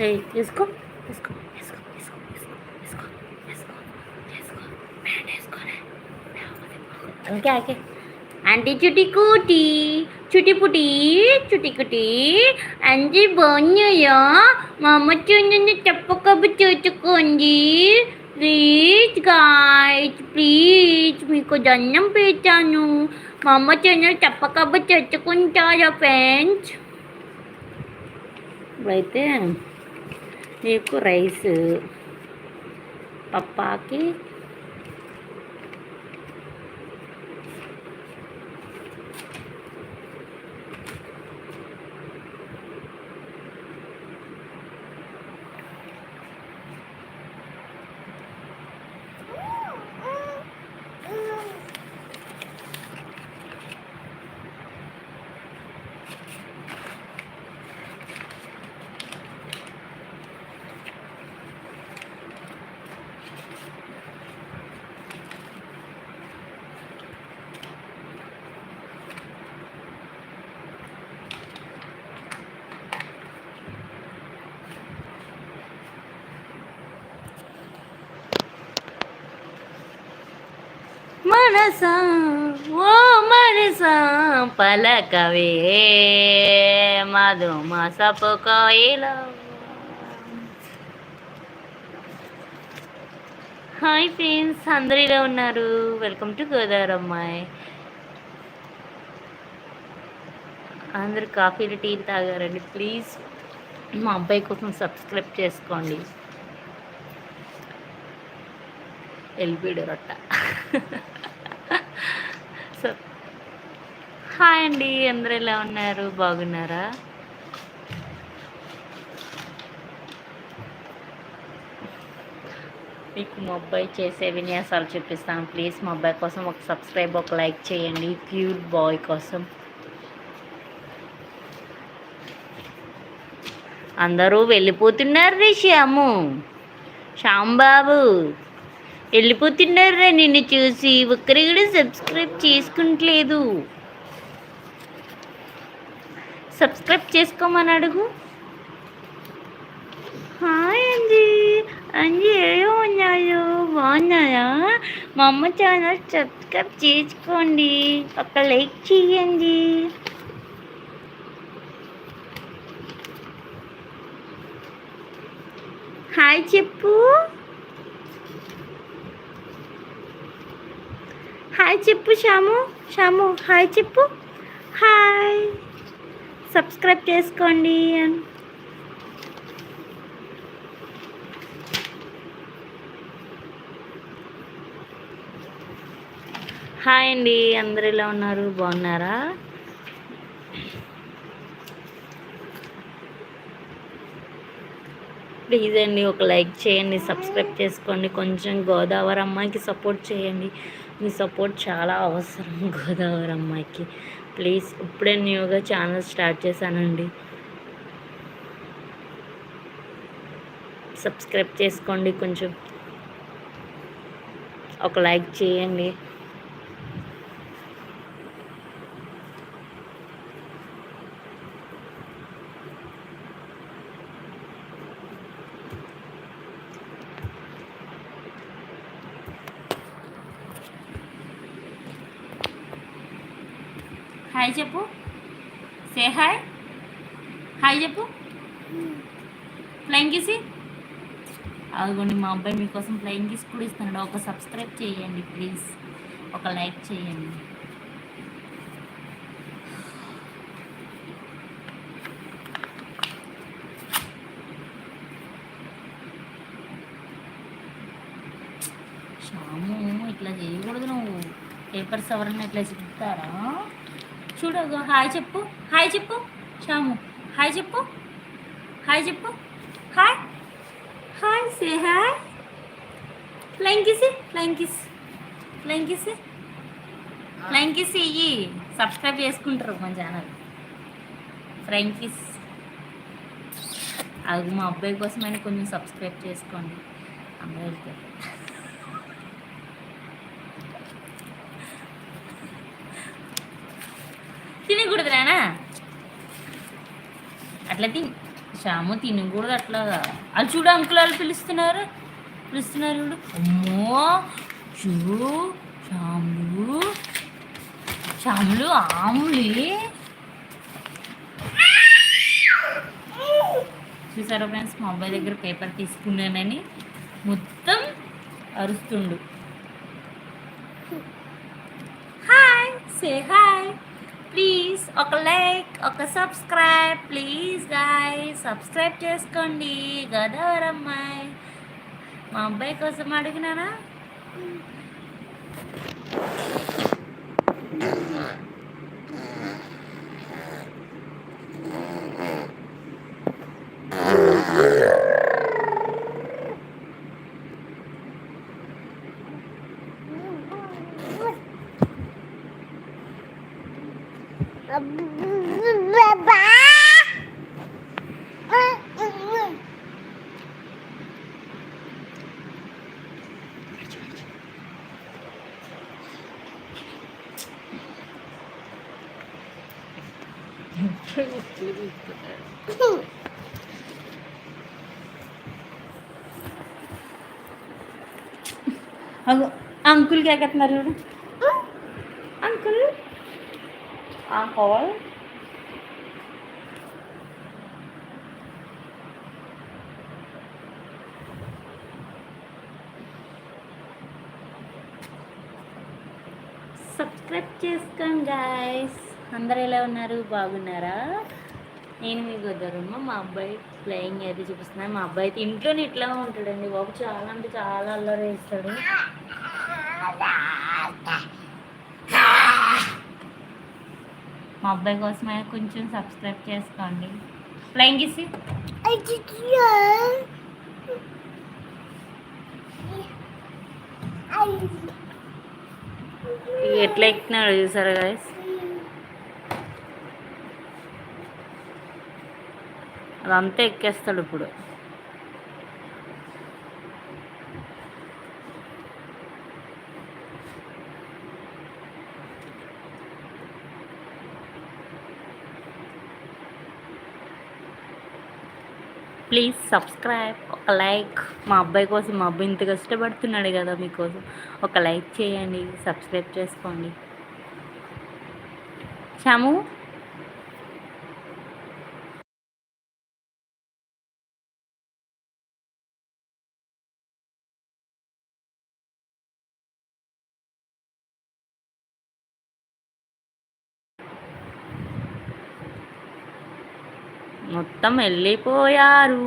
Hey, let's go. Let's go. Let's go. Let's go. Let's go. Let's go. Let's go. Man, let's go. Okay, okay. Anti cuti kuti, cuti putih, cuti kuti. Anji bonyo ya. Mama cunyanya cepet ke cucu kunci. Please guys, please. Miko jangan pecanu. Mama cunyanya cepet ke cucu kunci ya, friends. Right there. నీకు rice. పప్పాకి మనసా ఓ మనసా పలకవే మధు మసపు కోయిల hi friends అందరు ఇలా ఉన్నారు? వెల్కమ్ టు గోదావరి అమ్మాయి. అందరు కాఫీలు టీలు తాగారండి. ప్లీజ్ మా అబ్బాయి కోసం సబ్స్క్రైబ్ చేసుకోండి. ఎల్బిడి రొట్ట. సో హాయ్ అండి అందరు ఎలా ఉన్నారు? బాగున్నారా? మీకు మా అబ్బాయి చేసే విన్యాసాలు చూపిస్తాను. ప్లీజ్ మా అబ్బాయి కోసం ఒక సబ్స్క్రైబ్ ఒక లైక్ చేయండి. ప్యూర్ బాయ్ కోసం. అందరూ వెళ్ళిపోతున్నారు రే శ్యాము శ్యాంబాబు వెళ్ళిపోతున్నారా నిన్ను చూసి. ఒక్కరి కూడా సబ్స్క్రైబ్ చేసుకుంటలేదు. సబ్స్క్రైబ్ చేసుకోమని అడుగు. హాయ్ అండి అంజీ ఏమో ఉన్నాయో బాగున్నాయా మా అమ్మ ఛానల్ సబ్స్క్రైబ్ చేసుకోండి. ఒక లైక్ చేయండి హాయ్ చెప్పు. హాయ్ చెప్పు శ్యాము శ్యాము హాయ్ చెప్పు హాయ్ సబ్స్క్రైబ్ చేసుకోండి హాయ్ అండి అందరు ఎలా ఉన్నారు? బాగున్నారా? ప్లీజ్ అండి ఒక లైక్ చేయండి సబ్స్క్రైబ్ చేసుకోండి కొంచెం గోదావరి అమ్మాయికి సపోర్ట్ చేయండి. మీ సపోర్ట్ చాలా అవసరం గోదావరి అమ్మాయికి. ప్లీజ్ ఇప్పుడే న్యూగా ఛానల్ స్టార్ట్ చేశానండి. సబ్స్క్రైబ్ చేసుకోండి కొంచెం. ఒక లైక్ చేయండి. హాయ్ చెప్పు. సే హాయ్ హాయ్ చెప్పు. ఫ్లైంగ్ కిసి అదిగోండి మా అబ్బాయి మీకోసం ఫ్లైంగ్ కిస్ కూడా ఇస్తున్నాడు. ఒక సబ్స్క్రైబ్ చేయండి ప్లీజ్ ఒక లైక్ చేయండి. శ్యాము ఇట్లా చేయకూడదు నువ్వు. పేపర్స్ ఎవరన్నా ఇట్లా చెప్తారా చూడు హాయ్ చెప్పు. హాయ్ చెప్పు. శ్యాము. హాయ్ చెప్పు. హాయ్ చెప్పు. Hi. Hi say hi. Flying kiss flying kiss flying kiss flying kiss ఇయ్యి. సబ్స్క్రైబ్ చేసుకుంటారు మా ఛానల్ ఫ్లైంగ్ కిస్ అది మా అబ్బాయి కోసమైనా కొంచెం సబ్స్క్రైబ్ చేసుకోండి. అందరూ తినకూడదు నానా. అట్లా తిని శ్యాము తినకూడదు అట్లాగా అది చూడు అంకుల్ వాళ్ళు పిలుస్తున్నారు. పిలుస్తున్నారు చూడు. అమ్మో! చూడు శ్యాములు. శ్యాములు ఆములి. చూసారా ఫ్రెండ్స్ మా అబ్బాయి దగ్గర పేపర్ తీసుకున్నానని మొత్తం అరుస్తుండు. Hi say hi. ప్లీజ్ ఒక లైక్ ఒక సబ్స్క్రైబ్ ప్లీజ్ గాయ్ సబ్స్క్రైబ్ చేసుకోండి. గదవరమ్మాయి. మా అబ్బాయి కోసం అడిగినానా? అగో అంకుల్కి ఎక్కతున్నారు చూడు అంకుల్ అంకుల్ సబ్స్క్రైబ్ చేసుకోండి గాయస్ అందరు ఎలా ఉన్నారు? బాగున్నారా? నేను మీ కుదరమ్మ మా అబ్బాయి ప్లేయింగ్ అయితే చూపిస్తున్నాను మా అబ్బాయి అయితే ఇంట్లోనే ఇట్లా ఉంటాడండి బాబు. చాలా అంటే చాలా అల్లరి వేస్తాడు మా అబ్బాయి కోసమే కొంచెం సబ్స్క్రైబ్ చేసుకోండి. ప్లేయింగ్ ఇసి. ఎట్లా ఎక్కినాడు చూసారా గాయస్ అదంతా ఎక్కేస్తాడు ఇప్పుడు. ప్లీజ్ సబ్స్క్రైబ్ ఒక లైక్ మా అబ్బాయి కోసం మా అబ్బాయి ఇంత కష్టపడుతున్నాడు కదా మీకోసం. ఒక లైక్ చేయండి సబ్స్క్రైబ్ చేసుకోండి. చాము మొత్తం వెళ్ళిపోయారు.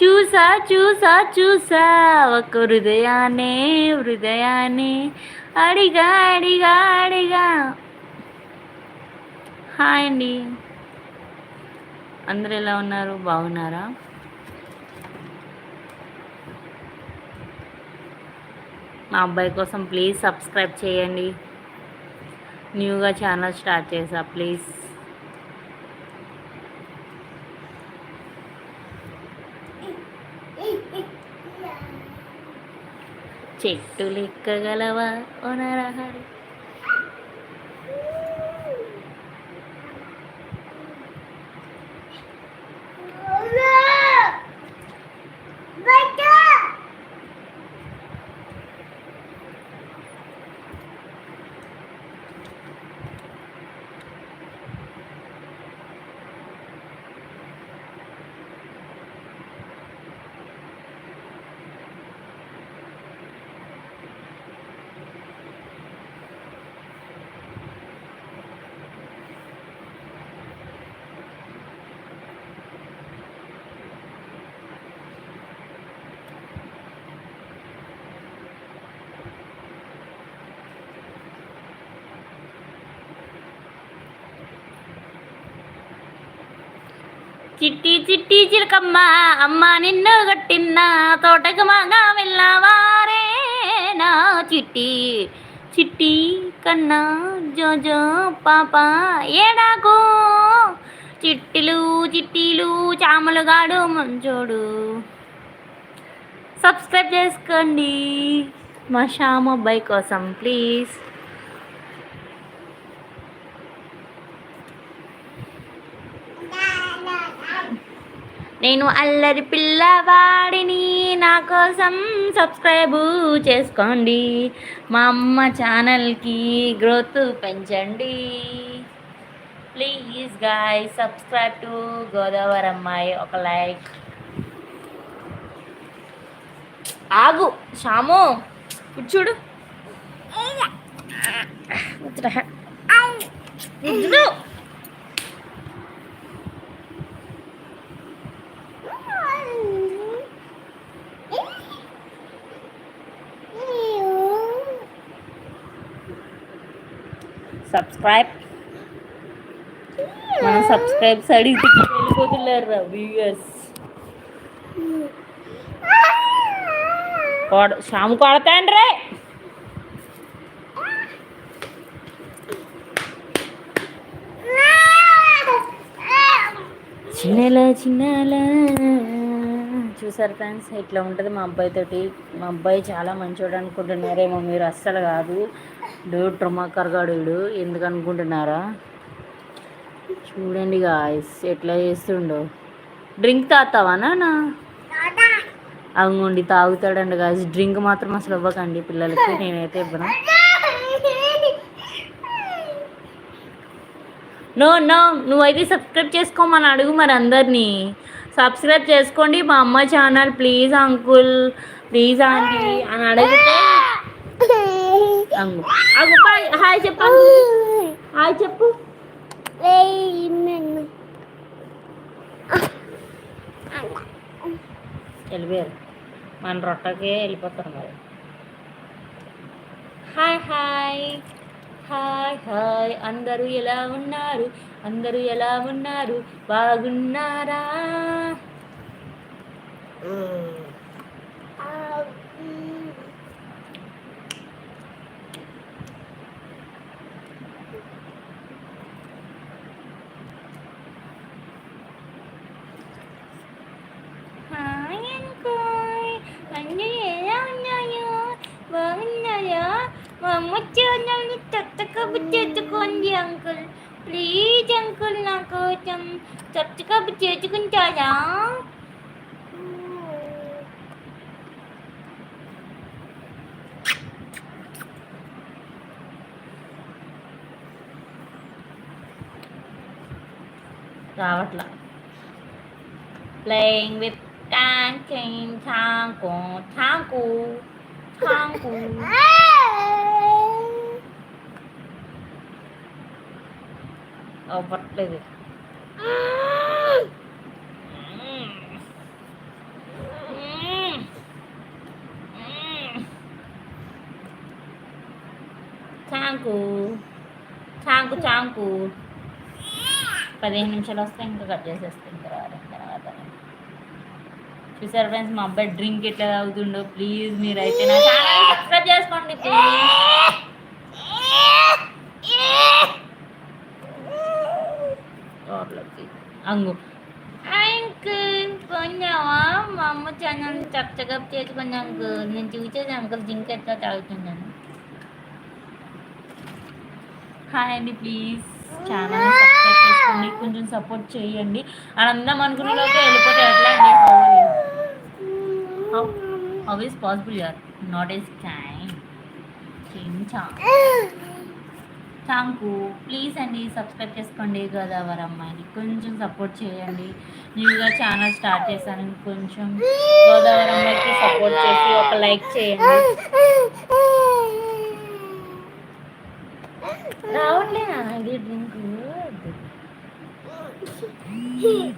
చూసా చూసా చూసా ఒక హృదయాన్ని హృదయాన్ని అడిగా అడిగా అడిగా. హాయ్ అండి. అందరు ఎలా ఉన్నారు? బాగున్నారా? మా అబ్బాయి కోసం ప్లీజ్ సబ్స్క్రైబ్ చేయండి. న్యూగా ఛానల్ స్టార్ట్ చేసా ప్లీజ్. చెట్టులు ఎక్కగలవా నరహరి చిట్టి చిట్టి చిలకమ్మ అమ్మ నిన్ను గట్టిన్న తోటకు మగా వెళ్ళవారే నా చిట్టి. చిట్టి కన్నా జోజో పాప ఏడాకు? చిట్టిలు చిట్టీలు చామలుగాడు మంచోడు. సబ్స్క్రైబ్ చేసుకోండి మా శ్యామ్ అబ్బాయి కోసం ప్లీజ్. నేను అల్లరి పిల్లవాడిని. నా కోసం సబ్స్క్రైబ్ చేసుకోండి. మా అమ్మ ఛానల్కి గ్రోత్ పెంచండి. Please guy subscribe to Godavari అమ్మాయి ఒక లైక్. ఆగు షాము ఇటు చూడు. సబ్స్క్రైబ్ మనం సబ్స్క్రైబ్స్ అడిగితే వెళ్ళిపోతున్నారు రా వ్యూయర్స్ కొడ షాము కొడతాండ్రే చిన్నలా చిన్నలా. చూసారు ఫ్రెండ్స్ ఇట్లా ఉంటుంది మా అబ్బాయి తోటి. మా అబ్బాయి చాలా మంచోడు అనుకుంటున్నారేమో మీరు అస్సలు కాదు. డూడ్ ట్రమాకర్ వీడు. ఎందుకు అనుకుంటున్నారా? చూడండి గాయస్ ఎట్లా చేస్తుండో. డ్రింక్ తాగుతావా నాన్న? అవునండి తాగుతాడండి గాయస్ డ్రింక్ మాత్రం అసలు ఇవ్వకండి పిల్లలకి నేనైతే ఇవ్వను. నో నో నువ్వైతే సబ్స్క్రైబ్ చేసుకోమని అడుగు మరి అందరినీ. సబ్స్క్రైబ్ చేసుకోండి. మా అమ్మ channel please uncle please aunty అని అడిగితే హాయ్ హాయ్ చెప్పు హాయ్ చెప్పు. వెళ్ళిపోయారు. మన రొట్టకే వెళ్ళిపోతారు మరి. Hi hi. Hi hi. అందరూ ఎలా ఉన్నారు? అందరూ ఎలా ఉన్నారు? బాగున్నారా? రావట్లా playing with dancing tango tango tango అవ్వట్లేదు చాంకు చాంకు చాంకు పదిహేను నిమిషాలు వస్తే ఇంకా కట్ చేసేస్తే ఇంకా రారు తర్వాత చూసారు ఫ్రెండ్స్ మా అబ్బాయి డ్రింక్ ఎట్లా తాగుతుండో? ప్లీజ్ మీరైతే నా ఛానల్ సబ్స్క్రైబ్ చేసుకోండి ప్లీజ్. అంగు. కొన్నావా మా అమ్మ ఛానల్ చక్కగా చేసుకుని అంకుల్ నేను చూసేది అంకుల్ జింక్ ఎట్లా తాగుతున్నాను? హాయ్ అండి ప్లీజ్. ఛానల్ సబ్స్క్రైబ్ చేసుకోండి కొంచెం సపోర్ట్ చేయండి. అని అందరం అనుకునేలోకి వెళ్ళిపోతే ఎట్లా అండి? హౌ హౌ ఈస్ పాసిబుల్ యార్ not is time thank you please అండి సబ్స్క్రైబ్ చేసుకోండి గోదావరి అమ్మాయిని కొంచెం సపోర్ట్ చేయండి. న్యూగా ఛానల్ స్టార్ట్ చేశాను. కొంచెం గోదావరి అమ్మాయికి సపోర్ట్ చేసి ఒక లైక్ చేయండి. రావట్లేనా ఇది డ్రింక్. Hmm.